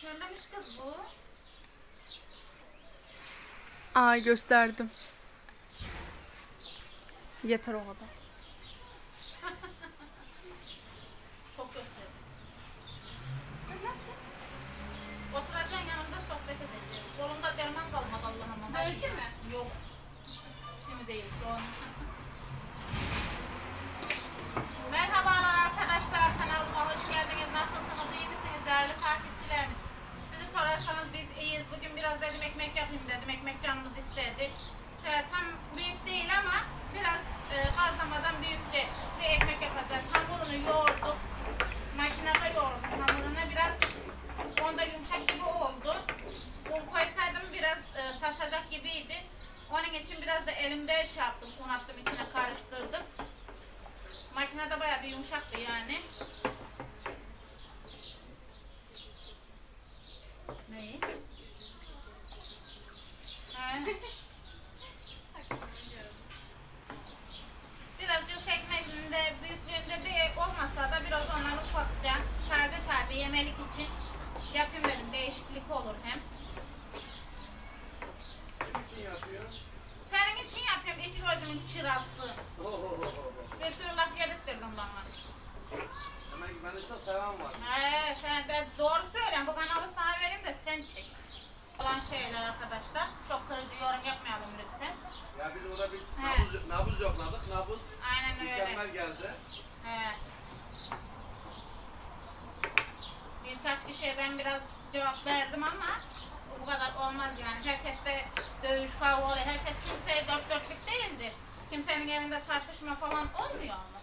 Körlemiş kız bu. Aa gösterdim. Yeter o kadar. Çok gösterdim. Oturacaksın yanında sohbet edeceğiz. Kolumda derman kalmadı Allah'ım. Belki mi? Yok. Şimdi değil son. Sorarsanız biz iyiyiz. Bugün biraz dedim ekmek yapayım dedim. Ekmek canımız istedi. Şöyle tam büyük değil ama biraz e, gazlamadan büyükçe bir ekmek yapacağız. Hamurunu yoğurduk. Makinede yoğurdum hamurunu. Biraz onda yumuşak gibi oldu. Un koysaydım biraz e, taşacak gibiydi. Onun için biraz da elimde şey yaptım. Un attım içine karıştırdım. Makinede bayağı bir yumuşaktı yani. Neyi? He. Biraz yufka ekmeğinde büyüklüğünde de olmasa da biraz onları ufakça taze taze yemelik için yapayım dedim. Değişiklik olur hem. Kim yapıyor? Senin için yapıyorum iki gözümün çırası. Ohohoho. Bir sürü laf yedirttirdin bana. Demek beni çok seven var. He sen de doğru söylüyorsun. Bu kanalı sana vereyim de sen çek. Olan şeyler arkadaşlar. Çok kırıcı yorum yapmayalım lütfen. Ya biz orada bir He. nabız, nabız yokladık. Nabız Aynen öyle. mükemmel geldi. He. Birkaç kişiye ben biraz cevap verdim ama bu kadar olmaz yani. Herkes de dövüş kavga oluyor. Herkes kimseye dört dörtlük değildir. Kimsenin evinde tartışma falan olmuyor mu?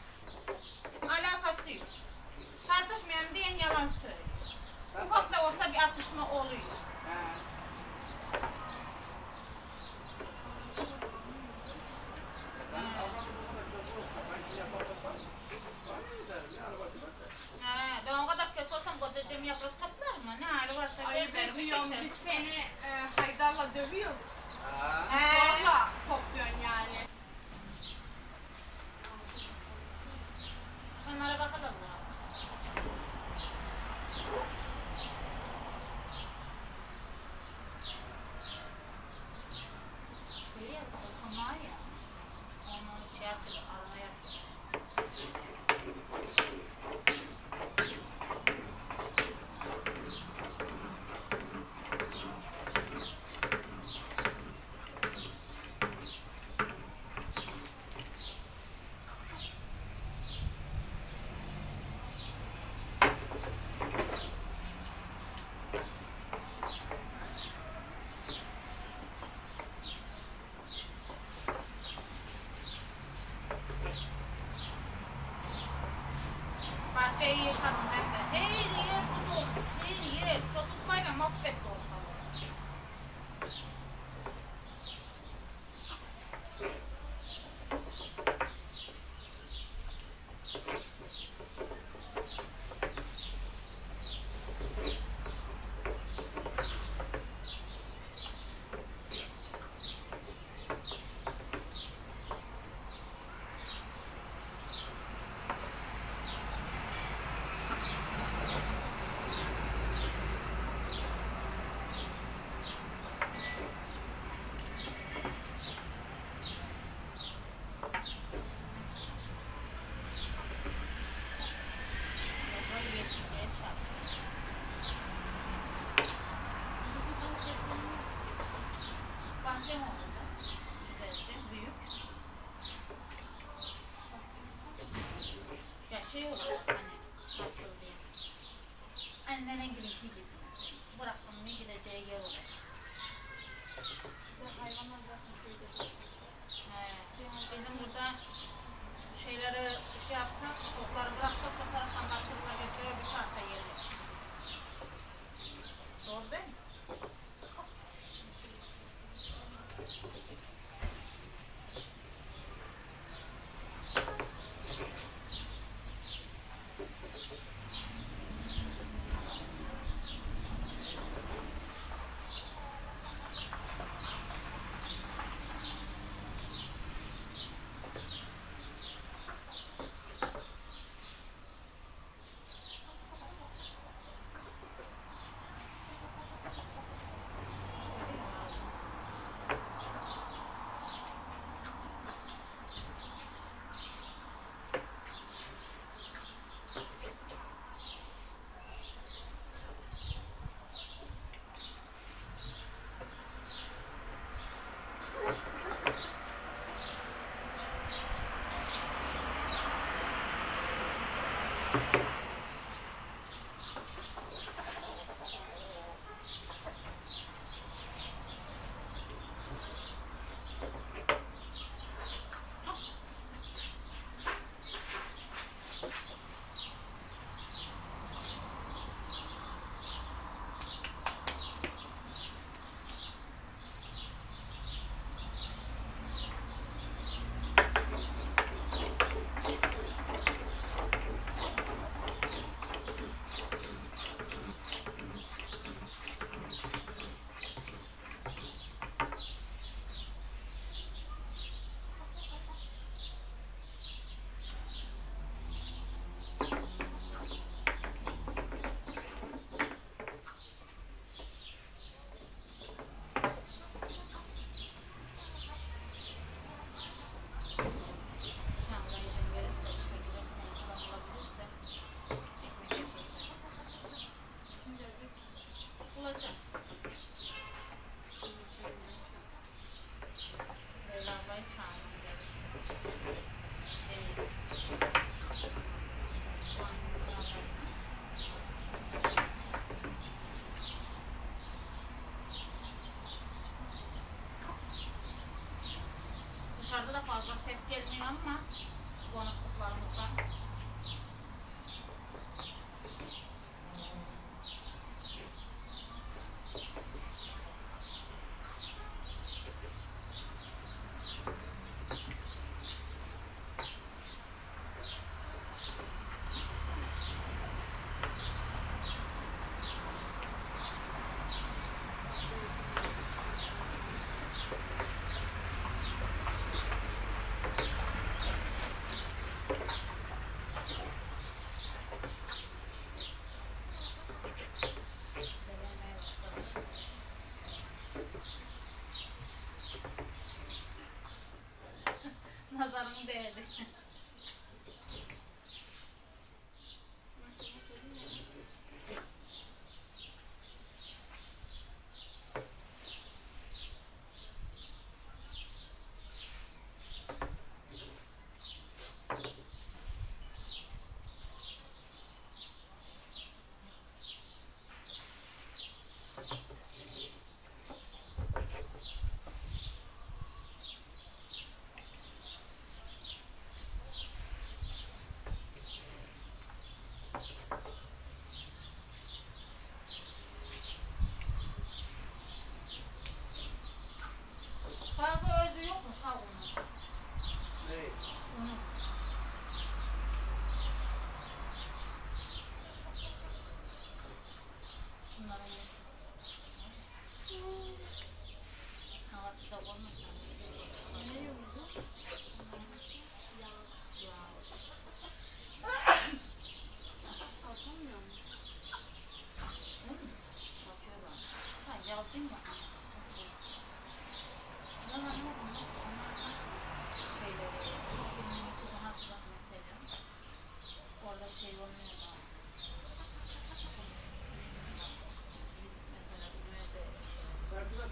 Alakası yok. Tartışmayan diyen yalan söylüyor. Ufak da olsa bir atışma oluyor. He. Ben ablam bu kadar kötü olsa ben şey yapardım. Ben ne derim ya arabası bak da. He, ben o kadar kötü olsam kocacığım yaprak toplar mı? Ne hali varsa benim ediyorum. seçer. Biz seni e, Haydar'la dövüyoruz. Zorla topluyorsun yani. Şunlara bakalım. 最好 gezmiyor ama konuştuklarımızdan.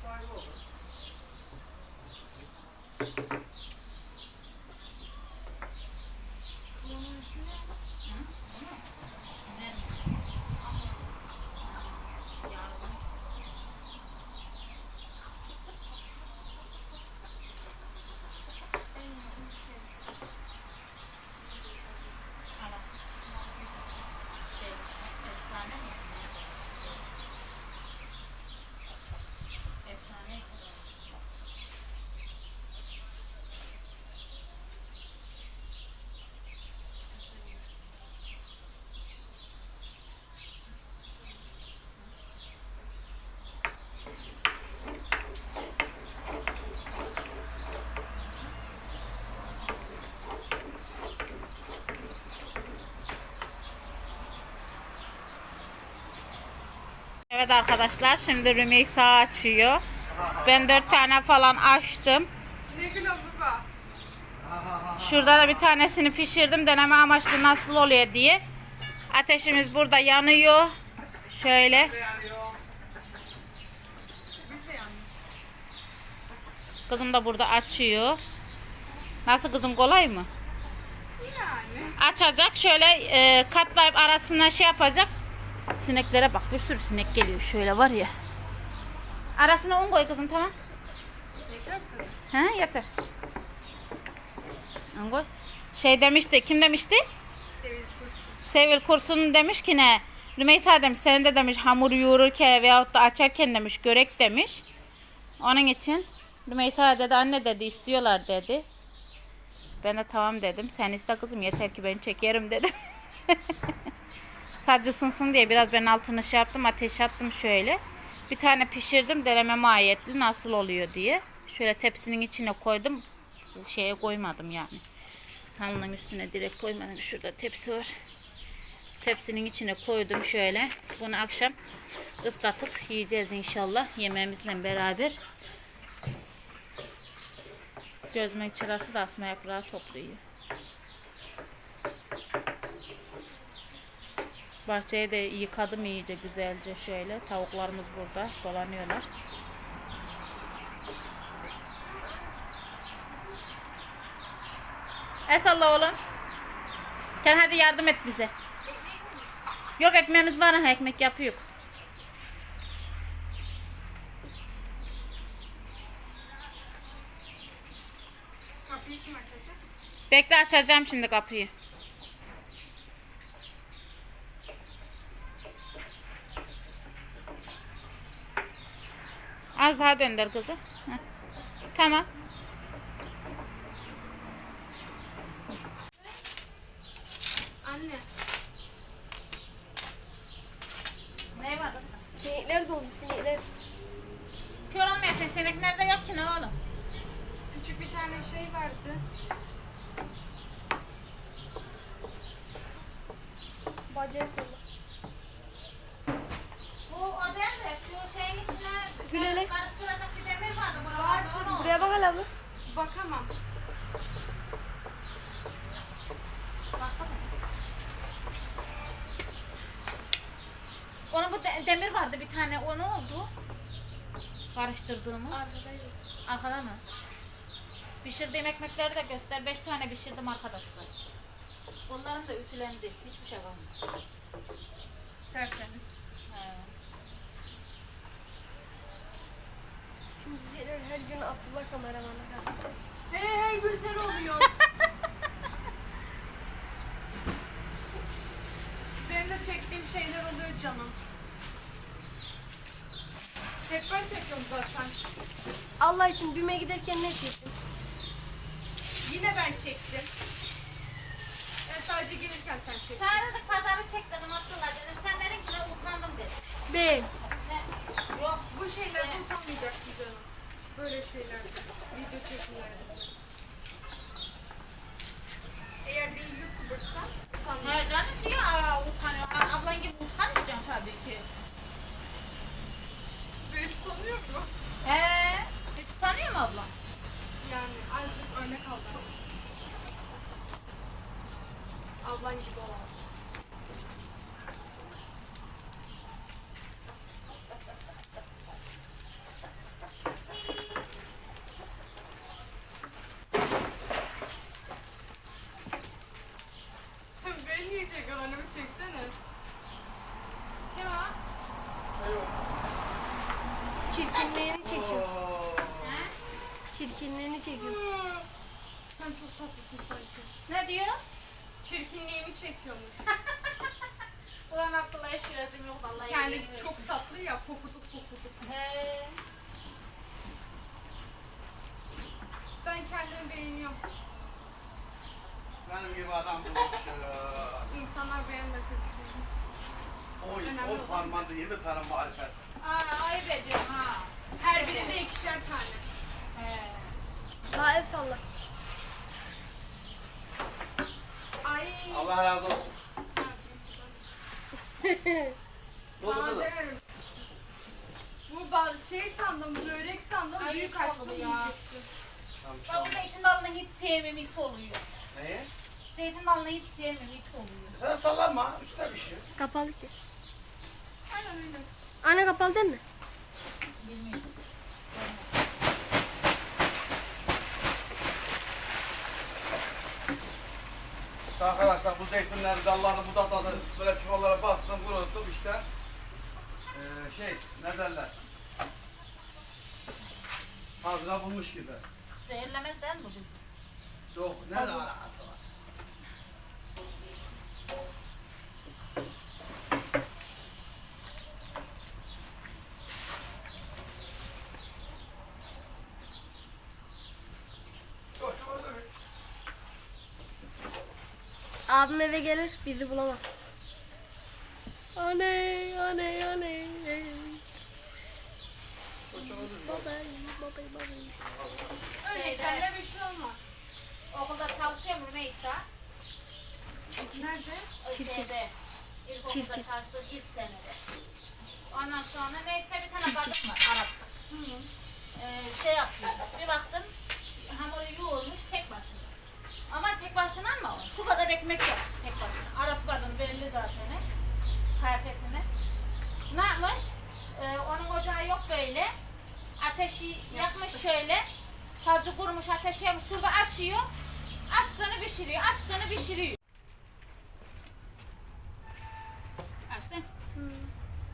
sidewalk. Evet arkadaşlar şimdi Rümeysa açıyor. Ben dört tane falan açtım. Şurada da bir tanesini pişirdim deneme amaçlı nasıl oluyor diye. Ateşimiz burada yanıyor. Şöyle. Kızım da burada açıyor. Nasıl kızım kolay mı? Yani. Açacak şöyle e, katlayıp arasına şey yapacak. Sineklere bak bir sürü sinek geliyor şöyle var ya. Arasına un koy kızım tamam. Yeter? He yeter. Un koy. Şey demişti kim demişti? Sevil kursu. Sevil kursunun demiş ki ne? Rümeysa demiş sen de demiş hamur yoğururken veyahut da açarken demiş görek demiş. Onun için Rümeysa dedi anne dedi istiyorlar dedi. Ben de tamam dedim. Sen iste kızım yeter ki ben çekerim dedim. Sadece ısınsın diye biraz ben altını şey yaptım ateş attım şöyle. Bir tane pişirdim deneme mahiyetli nasıl oluyor diye. Şöyle tepsinin içine koydum. Şeye koymadım yani. Halının üstüne direkt koymadım. Şurada tepsi var. Tepsinin içine koydum şöyle. Bunu akşam ıslatıp yiyeceğiz inşallah. Yemeğimizle beraber. Gözmek çırası da asma yaprağı topluyor. Bahçeyi de yıkadım iyice güzelce şöyle. Tavuklarımız burada dolanıyorlar. Esalla oğlum. Gel hadi yardım et bize. Yok ekmeğimiz var ha ekmek yapıyor. Bekle açacağım şimdi kapıyı. Az daha döndür kızı. Heh. Tamam. Anne. Ne var? Sinekler doldu sinekler. Kör olmayasın. Senek nerede yok ki ne oğlum? Küçük bir tane şey vardı. Bacağı sonu. Bu o değil de şu şeyin içine Gülele. karıştıracak bir demir vardı. Buralarda hele abla. Bakamam. Onun bu de- demir vardı bir tane. O ne oldu? Karıştırdığımız. Arkadaydı. Arkada mı? Pişirdiğim ekmekleri de göster. Beş tane pişirdim arkadaşlar. Onların da ütülendi. Hiçbir şey kalmadı. Tertemiz. He. Şimdi gün Abdullah kameramana kaldı. He her gün sen oluyor. Benim de çektiğim şeyler oluyor canım. Hep ben çekiyorum zaten. Allah için BİM'e giderken ne çektin? Yine ben çektim. Ben sadece gelirken sen çektin. Sen dedik pazarı çek dedim Abdullah dedim. Sen dedin ki ben utandım dedim. Ben. Yok. Bu şeylerde utanmayacaksın canım. Böyle şeylerde. Video çekimlerde. Eğer bir YouTuber'san utanmayacaksın. He canım diyor aa, utanıyor. Aa, Ablan gibi utanmayacaksın tabii ki. Böyle sanıyor mu? He. Hiç utanıyor mu ablan? Yani artık örnek aldım. Ablan gibi olalım. Sen beni Annemi çeksene. Kim o? Çirkinliğini çekiyor. He? Çirkinliğini çekiyor. Sen çok tatlısın sanki. Ne diyor? Çirkinliğimi çekiyormuş. Ulan Abdullah hiç resim yok vallahi. Kendisi yemin çok tatlı ya pofuduk pofuduk. He. Ben kendimi beğeniyorum. Benim gibi adam bulmuş ya. İnsanlar beğenmese düşünün. Oy, Önemli o olan- parmağında 20 tane marifet. Aa, ayıp ediyorsun ha. Her birinde ikişer tane. He. Daha el salla. Ay. Allah razı olsun. Dolu Sana demedim. Bu bazı şey sandım, börek sandım, Ay, büyük açtım ya. yiyecektim. Tamam, şu Bak an- bu zeytin dalını hiç sevmem his oluyor. Neyi? Zeytin dalını hiç sevmem his oluyor. Sen sallanma, üstte bir şey. Kapalı ki. Aynen öyle. Anne kapalı değil mi? Bilmiyorum. İşte arkadaşlar bu zeytinleri dallarını budaklarını böyle çuvallara bastım, kuruttum işte. Ee, şey, ne derler? Hazına bulmuş gibi. Zehirlemez değil mi bu bizi? Yok, ne de alakası var? Yok, çok öyle mi? Abim eve gelir, bizi bulamaz. Anne, anne, anne. Çok öyle mi? Babay, babay, babay. Öyle Sende bir şey olmaz. Okulda çalışıyor mu Rümeysa? Nerede? Çirkin. Şeyde, İlkokulda Çirkin. çalıştığı ilk senede. Ondan sonra neyse bir tane kadın var Arap. Ee, şey yapıyor. Bir baktım hamuru yoğurmuş. Ama tek başına mı? Şu kadar ekmek yok tek başına. Arap kadın belli zaten. he. Kıyafetini. Ne yapmış? Ee, onun ocağı yok böyle. Ateşi yakmış şöyle. Sadece kurumuş ateşi yakmış. Şurada açıyor. Açtığını pişiriyor. Açtığını pişiriyor. Açtın.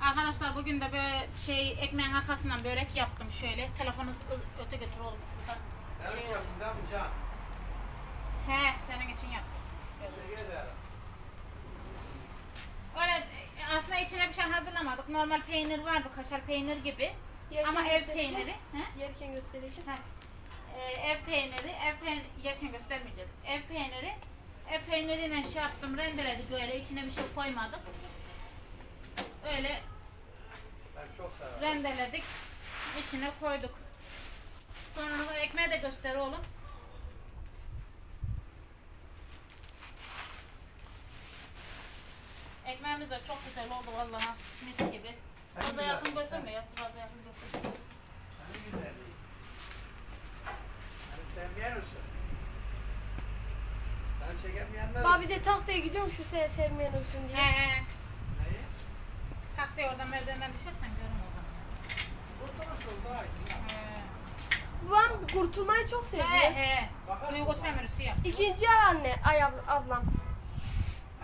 Arkadaşlar bugün de böyle şey ekmeğin arkasından börek yaptım şöyle. Telefonu öte götür olmasın da. Evet, Şey Can? He senin için yaptım. Öyle aslında içine bir şey hazırlamadık. Normal peynir vardı, kaşar peynir gibi. Yerken Ama ev göstereceğim. peyniri. He? Yerken göstereceğim. Ha. Ee, ev peyniri, ev peyniri yerken göstermeyeceğiz. Ev peyniri, ev peyniriyle şey yaptım, rendeledik öyle. içine bir şey koymadık. Öyle Ben çok severim. rendeledik, içine koyduk. Sonra o ekmeği de göster oğlum. Ekmeğimiz de çok güzel oldu vallahi mis gibi. Fazla yakın gösterme ya, fazla yakın gösterme. Seni güzel. Seni sevmeyen misin? Seni çekemeyenler bir de tahtaya gidiyorum şu seni sevmeyen olsun diye. He, Neyi? tahtaya oradan merdivenden düşersen görün o zaman. Kurtulursun daha iyi. He. Ben kurtulmayı çok He seviyorum. he. Bakarsın Duygu bana. sömürüsü yap. İkinci anne, ay ab- ablam.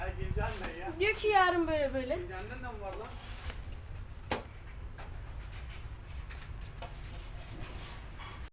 Ay Gülcan ne ya? Diyor ki yarın böyle böyle. Gülcan'da ne var lan?